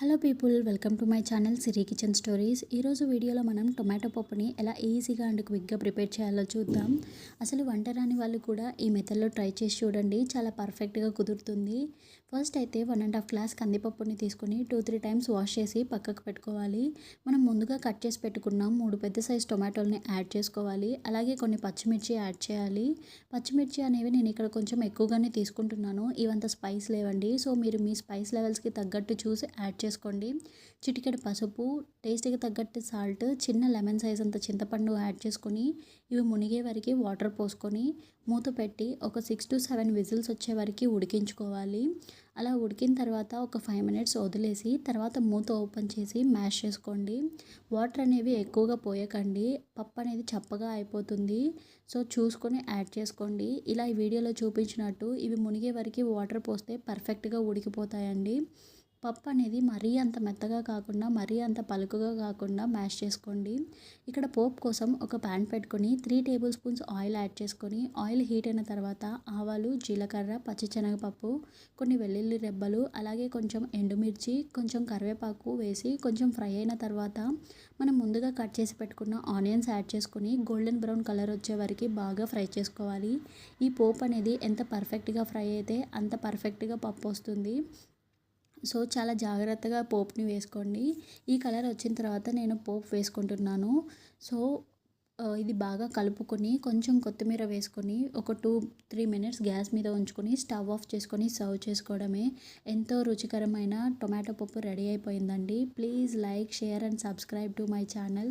Hello people welcome to my channel Siri kitchen stories ఈరోజు వీడియోలో మనం టొమాటో పప్పుని ఎలా ఈజీగా అండ్ క్విక్గా ప్రిపేర్ చేయాలో చూద్దాం. అసలు వంట రాని వాళ్ళు కూడా ఈ మెథడ్లో ట్రై చేసి చూడండి చాలా పర్ఫెక్ట్గా కుదురుతుంది. ఫస్ట్ అయితే వన్ అండ్ హాఫ్ గ్లాస్ కందిపప్పుని తీసుకొని టూ త్రీ టైమ్స్ వాష్ చేసి పక్కకు పెట్టుకోవాలి. మనం ముందుగా కట్ చేసి పెట్టుకున్నాం మూడు పెద్ద సైజ్ టొమాటోల్ని యాడ్ చేసుకోవాలి. అలాగే కొన్ని పచ్చిమిర్చి యాడ్ చేయాలి. పచ్చిమిర్చి అనేవి నేను ఇక్కడ కొంచెం ఎక్కువగానే తీసుకుంటున్నాను. ఇవంత స్పైస్ లేవండి. సో మీరు మీ స్పైస్ లెవెల్స్కి తగ్గట్టు చూసి యాడ్ చేసుకోండి. చిటికెడు పసుపు టేస్ట్కి తగ్గట్టు సాల్ట్ చిన్న లెమన్ సైజ్ అంత చింతపండు యాడ్ చేసుకొని ఇవి మునిగే వరకు వాటర్ పోసుకొని మూత పెట్టి ఒక సిక్స్ టు సెవెన్ విజిల్స్ వచ్చే వరకు ఉడికించుకోవాలి. అలా ఉడికిన తర్వాత ఒక ఫైవ్ మినిట్స్ వదిలేసి తర్వాత మూత ఓపెన్ చేసి మ్యాష్ చేసుకోండి. వాటర్ అనేవి ఎక్కువగా పోయకండి. పప్పు అనేది చప్పగా అయిపోతుంది. సో చూసుకొని యాడ్ చేసుకోండి. ఇలా ఈ వీడియోలో చూపించినట్టు ఇవి మునిగే వరకు వాటర్ పోస్తే పర్ఫెక్ట్గా ఉడికిపోతాయండి. పప్పు అనేది మరీ అంత మెత్తగా కాకుండా మరీ అంత పలుకుగా కాకుండా మ్యాష్ చేసుకోండి. ఇక్కడ పోపు కోసం ఒక ప్యాన్ పెట్టుకొని three tablespoons oil add చేసుకొని ఆయిల్ హీట్ అయిన తర్వాత ఆవాలు జీలకర్ర పచ్చిశనగపప్పు కొన్ని వెల్లుల్లి రెబ్బలు అలాగే కొంచెం ఎండుమిర్చి కొంచెం కరివేపాకు వేసి కొంచెం ఫ్రై అయిన తర్వాత మనం ముందుగా కట్ చేసి పెట్టుకున్న ఆనియన్స్ యాడ్ చేసుకొని గోల్డెన్ బ్రౌన్ కలర్ వచ్చే వరకు బాగా ఫ్రై చేసుకోవాలి. ఈ పోప్ అనేది ఎంత పర్ఫెక్ట్గా ఫ్రై అయితే అంత పర్ఫెక్ట్గా పప్పు వస్తుంది. సో చాలా జాగ్రత్తగా పోప్ని వేసుకోండి. ఈ కలర్ వచ్చిన తర్వాత నేను పోప్ వేసుకుంటున్నాను. సో ఇది బాగా కలుపుకొని కొంచెం కొత్తిమీర వేసుకొని ఒక టూ త్రీ మినిట్స్ గ్యాస్ మీద ఉంచుకొని స్టవ్ ఆఫ్ చేసుకొని సర్వ్ చేసుకోవడమే. ఎంతో రుచికరమైన టొమాటో పప్పు రెడీ అయిపోయిందండి. Please like share and subscribe to my channel.